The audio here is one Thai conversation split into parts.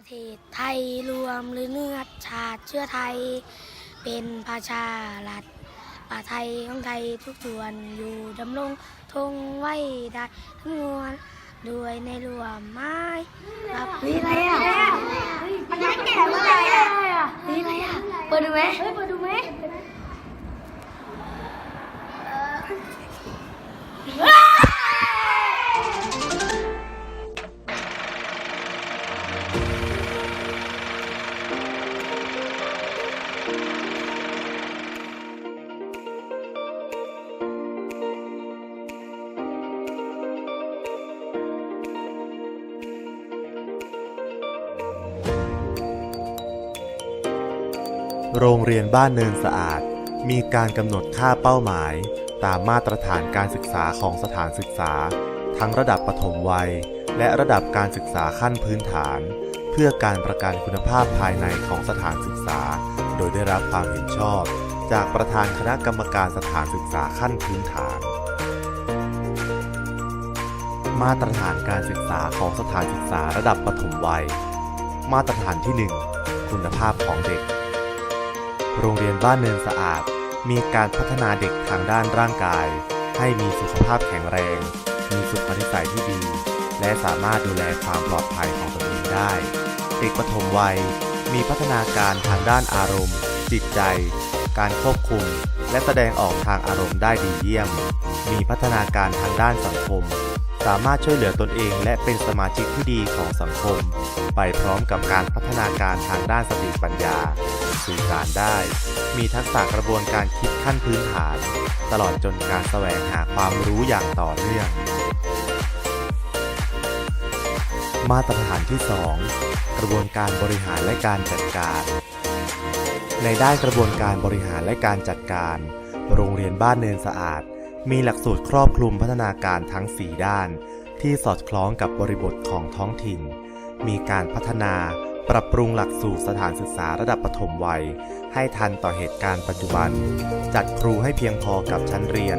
ประเทศไทยรวมหรือเนื้อชาติเชื้อไทย เป็นประชารัฐป่าไทยของไทยทุกส่วนอยู่ดำรงทงไว้ได้ทั้งมวลด้วยในรวมไม้รับเฮ้ยอะไรอะมันยังแก่เมื่อไหร่อะเฮ้ยอะไรอะเปิดดูไหมเฮ้ยเปิดดู โรงเรียนบ้านเนินสะอาด มีการกำหนดค่าเป้าหมาย ตามมาตรฐานการศึกษาของสถานศึกษา ทั้งระดับปฐมวัย และระดับการศึกษาขั้นพื้นฐาน เพื่อการประกันคุณภาพภายในของสถานศึกษา โดยได้รับความเห็นชอบ จากประธานคณะกรรมการสถานศึกษาขั้นพื้นฐาน มาตรฐานการศึกษาของสถานศึกษาระดับปฐมวัย มาตรฐานที่ 1 คุณภาพของเด็ก โรงเรียนบ้านเนินสะอาด มีการพัฒนาเด็กทางด้านร่างกาย ให้มีสุขภาพแข็งแรง มีสุขนิสัยที่ดี และสามารถดูแลความปลอดภัยของตนเองได้ เด็กปฐมวัย มีพัฒนาการทางด้านอารมณ์ จิตใจ การควบคุม และแสดงออกทางอารมณ์ได้ดีเยี่ยม มีพัฒนาการทางด้านสังคม สามารถช่วยเหลือตนเอง และเป็นสมาชิกที่ดีของสังคม ไปพร้อมกับการพัฒนาการทางด้านสติปัญญา สื่อสารได้ มีทักษะกระบวนการคิดขั้นพื้นฐาน ตลอดจนการแสวงหาความรู้อย่างต่อเนื่อง มาตรฐานที่ 2 กระบวนการบริหารและการจัดการ ในด้านกระบวนการบริหารและการจัดการ โรงเรียนบ้านเนินสะอาด มีหลักสูตรครอบคลุมพัฒนาการทั้ง 4 ด้าน ที่สอดคล้องกับบริบทของท้องถิ่น มีการพัฒนา ปรับปรุงหลักสูตรสถานศึกษาระดับปฐมวัย ให้ทันต่อเหตุการณ์ปัจจุบัน จัดครูให้เพียงพอกับชั้นเรียน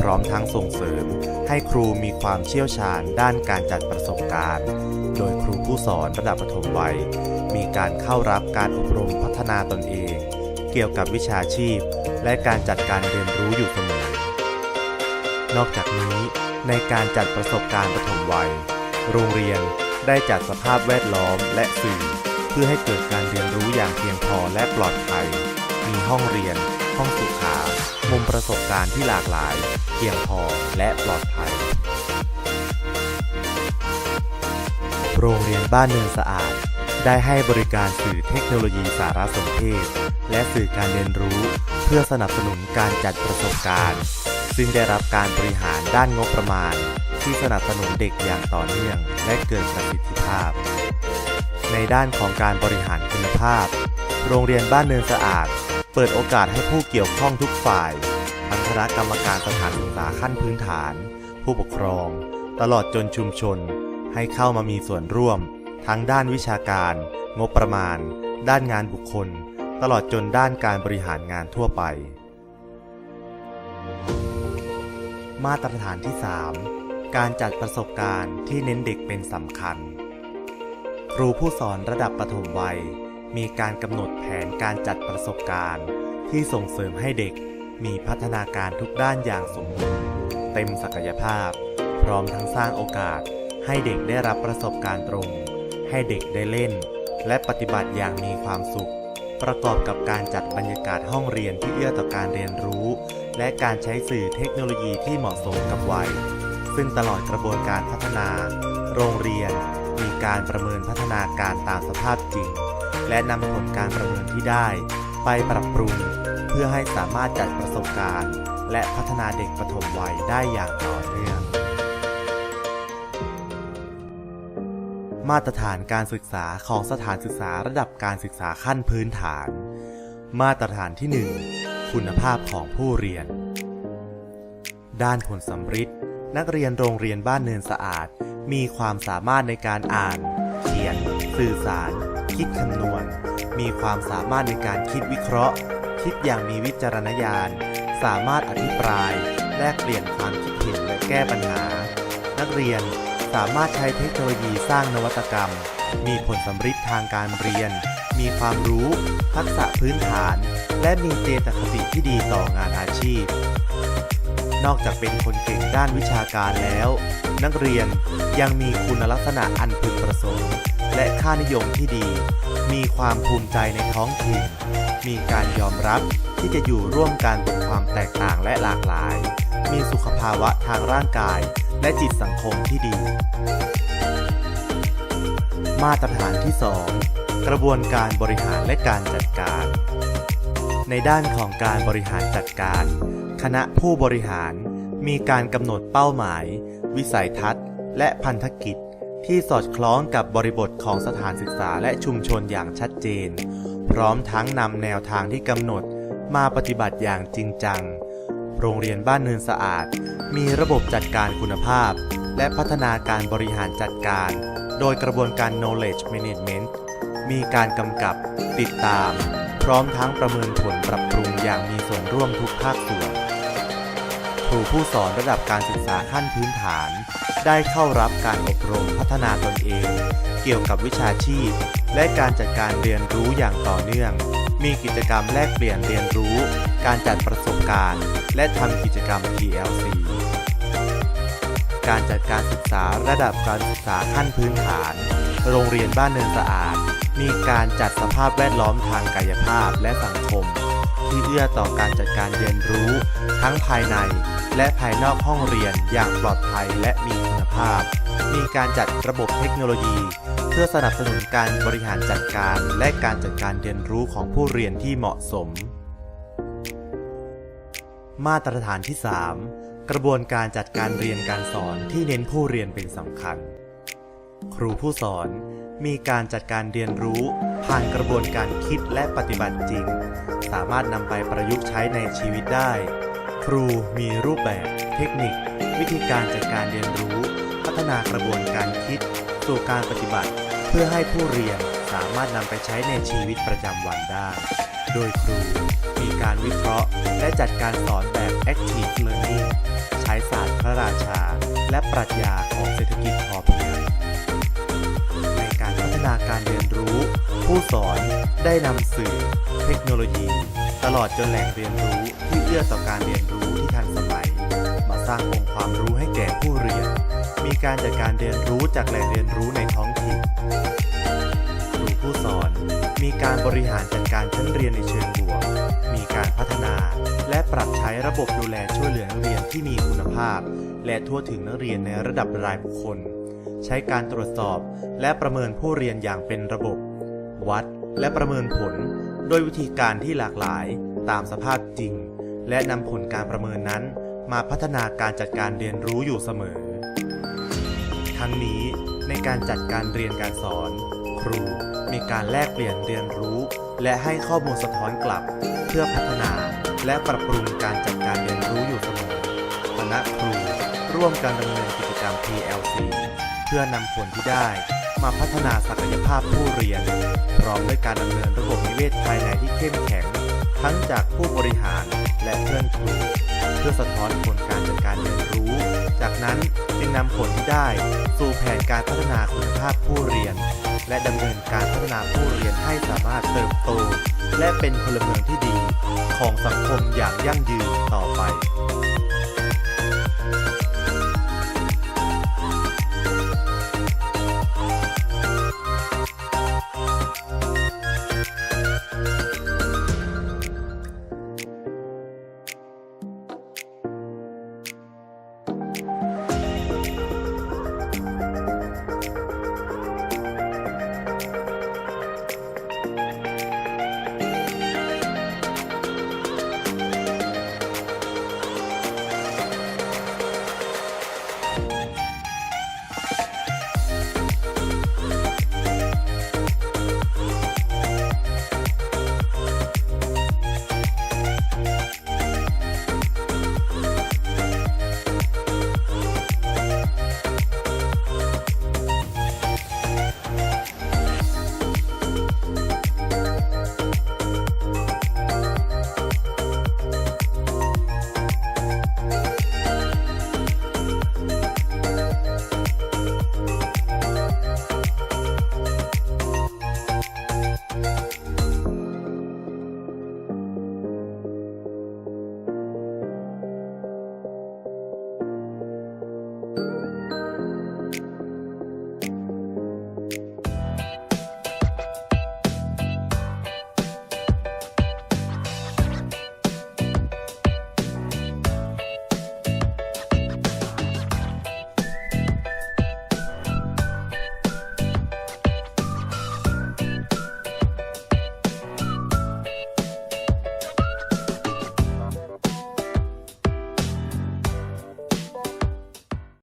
พร้อมทั้งส่งเสริม ให้ครูมีความเชี่ยวชาญด้านการจัดประสบการณ์ โดยครูผู้สอนระดับปฐมวัย มีการเข้ารับการอบรมพัฒนาตนเอง เกี่ยวกับวิชาชีพ และการจัดการเรียนรู้อยู่เสมอ นอกจากนี้ ในการจัดประสบการณ์ปฐมวัย โรงเรียนได้จัดสภาพแวดล้อมและสื่อ เพื่อให้เกิดการเรียนรู้อย่างเพียงพอและปลอดภัย มีห้องเรียน ห้องสุขา มุมประสบการณ์ที่หลากหลาย เพียงพอและปลอดภัย โรงเรียนบ้านเนินสะอาด ได้ให้บริการสื่อเทคโนโลยีสารสนเทศ และสื่อการเรียนรู้ เพื่อสนับสนุนการจัดประสบการณ์ ซึ่งได้รับการบริหารด้านงบประมาณ ที่สนับสนุนเด็กอย่างต่อเนื่องและเกิดประสิทธิภาพ ในด้านของการบริหารคุณภาพ โรงเรียนบ้านเนินสะอาด เปิดโอกาสให้ผู้เกี่ยวข้องทุกฝ่ายทั้งคณะกรรมการสถานศึกษาขั้นพื้นฐาน ผู้ปกครอง ตลอดจนชุมชน ให้เข้ามามีส่วนร่วม ทั้งด้านวิชาการ งบประมาณ ด้านงานบุคคล ตลอดจนด้านการบริหารงานทั่วไป มาตรฐานที่ 3 การจัดประสบการณ์ที่เน้นเด็กเป็นสำคัญ รูผู้สอนระดับปฐมวัย มีการกำหนดแผนการจัดประสบการณ์ ที่ส่งเสริมให้เด็กมีพัฒนาการทุกด้านอย่างสมบูรณ์เต็มศักยภาพ พร้อมทั้งสร้างโอกาสให้เด็กได้รับประสบการณ์ตรง ให้เด็กได้เล่น และปฏิบัติอย่างมีความสุข ประกอบกับการจัดบรรยากาศห้องเรียนที่เอื้อต่อการเรียนรู้ และการใช้สื่อเทคโนโลยีที่เหมาะสมกับวัย ซึ่งตลอดกระบวนการพัฒนา โรงเรียน มีการประเมินพัฒนาการตามสภาพจริง และนำผลการประเมินที่ได้ ไปปรับปรุง เพื่อให้สามารถจัดประสบการณ์ และพัฒนาเด็กปฐมวัยได้อย่างต่อเนื่อง มาตรฐานการศึกษาของสถานศึกษาระดับการศึกษาขั้นพื้นฐาน มาตรฐานที่ 1 คุณภาพของผู้เรียน ด้านผลสำฤทธิ์นักเรียนโรงเรียนบ้านเนินสะอาด มีความสามารถในการอ่าน เขียน สื่อสาร คิดคำนวณ มีความสามารถในการคิดวิเคราะห์ คิดอย่างมีวิจารณญาณ สามารถอภิปราย แลกเปลี่ยนความคิดเห็นและแก้ปัญหา นักเรียนสามารถใช้เทคโนโลยีสร้างนวัตกรรม มีผลสำฤทธิ์ทางการเรียน มีความรู้ ทักษะพื้นฐาน และมีเจตคติที่ดีต่องานอาชีพ นอกจากเป็นคนเก่งด้านวิชาการแล้ว นักเรียนยังมีคุณลักษณะอันพึงประสงค์และค่านิยมที่ดี มีความภูมิใจในท้องถิ่น มีการยอมรับที่จะอยู่ร่วมกันบนความแตกต่างและหลากหลาย มีสุขภาวะทางร่างกายและจิตสังคมที่ดี มาตรฐานที่ 2 กระบวนการบริหารและการจัดการ ในด้านของการบริหารจัดการ คณะผู้บริหารมีการกำหนดเป้าหมาย วิสัยทัศน์ และพันธกิจ ที่สอดคล้องกับบริบทของสถานศึกษาและชุมชนอย่างชัดเจน พร้อมทั้งนำแนวทางที่กำหนดมาปฏิบัติอย่างจริงจัง โรงเรียนบ้านเนินสะอาด มีระบบจัดการคุณภาพ และพัฒนาการบริหารจัดการ โดยกระบวนการ knowledge management มีการกำกับ ติดตาม พร้อมทั้งประเมินผลปรับปรุงอย่างมีส่วนร่วมทุกภาคส่วน ครูผู้สอนระดับการศึกษาขั้นพื้นฐาน ได้เข้ารับการอบรมพัฒนาตนเอง เกี่ยวกับวิชาชีพ และการจัดการเรียนรู้อย่างต่อเนื่อง มีกิจกรรมแลกเปลี่ยนเรียนรู้ การจัดประสบการณ์ และทำกิจกรรม TLC การจัดการศึกษาระดับการศึกษาขั้นพื้นฐาน โรงเรียนบ้านเนินสะอาด มีการจัดสภาพแวดล้อมทางกายภาพและสังคม ที่เอื้อต่อการจัดการเรียนรู้ ทั้งภายในและภายนอกห้องเรียนอย่างปลอดภัยและมีคุณภาพ มีการจัดระบบเทคโนโลยี เพื่อสนับสนุนการบริหารจัดการและการจัดการเรียนรู้ของผู้เรียนที่เหมาะสม มาตรฐานที่ 3 กระบวนการจัดการเรียนการสอนที่เน้นผู้เรียนเป็นสำคัญ ครูผู้สอนมีการจัดการเรียนรู้ ผ่านกระบวนการคิดและปฏิบัติจริง สามารถนำไปประยุกต์ใช้ในชีวิตได้ ครูมีรูปแบบ เทคนิค วิธีการจัดการเรียนรู้ พัฒนากระบวนการคิด สู่การปฏิบัติ เพื่อให้ผู้เรียนสามารถนำไปใช้ในชีวิตประจำวันได้ โดยครูมีการวิเคราะห์ และจัดการสอนแบบ active learning ใช้ศาสตร์พระราชา และปรัชญาของเศรษฐกิจพอเพียงในการพัฒนาการเรียนรู้ ผู้สอนได้นำสื่อเทคโนโลยี ตลอดจนแหล่งเรียนรู้ที่เอื้อต่อการเรียนรู้ที่ทันสมัย มาสร้างองค์ความรู้ให้แก่ผู้เรียน มีการจัดการเรียนรู้จากแหล่งเรียนรู้ในท้องถิ่นครูผู้สอนมีการบริหารจัดการชั้นเรียนในเชิงบวก มีการพัฒนา และปรับใช้ระบบดูแลช่วยเหลือนักเรียนที่มีคุณภาพ และทั่วถึงนักเรียนในระดับรายบุคคล ใช้การตรวจสอบและประเมินผู้เรียนอย่างเป็นระบบ วัด และประเมินผล โดยวิธีการที่หลากหลายตามสภาพจริง และนำผลการประเมินนั้น มาพัฒนาการจัดการเรียนรู้อยู่เสมอ ทั้งนี้ในการจัดการเรียนการสอน ครูมีการแลกเปลี่ยนเรียนรู้ และให้ข้อมูลสะท้อนกลับ เพื่อพัฒนาและปรับปรุงการจัดการเรียนรู้อยู่เสมอคณะครูร่วมกันดำเนินกิจกรรม PLC เพื่อนำผลที่ได้ มาพัฒนาศักยภาพผู้เรียน พร้อมด้วยการดำเนินระบบนิเวศภายในที่เข้มแข็ง ทั้งจากผู้บริหารและเพื่อนครูเพื่อสะท้อนผลการจัดการเรียนรู้ จากนั้นจึงนำผลที่ได้สู่แผนการพัฒนาคุณภาพผู้เรียน และดำเนินการพัฒนาผู้เรียนให้สามารถเติบโต และเป็นพลเมืองที่ดี ของสังคมอย่างยั่งยืนต่อไป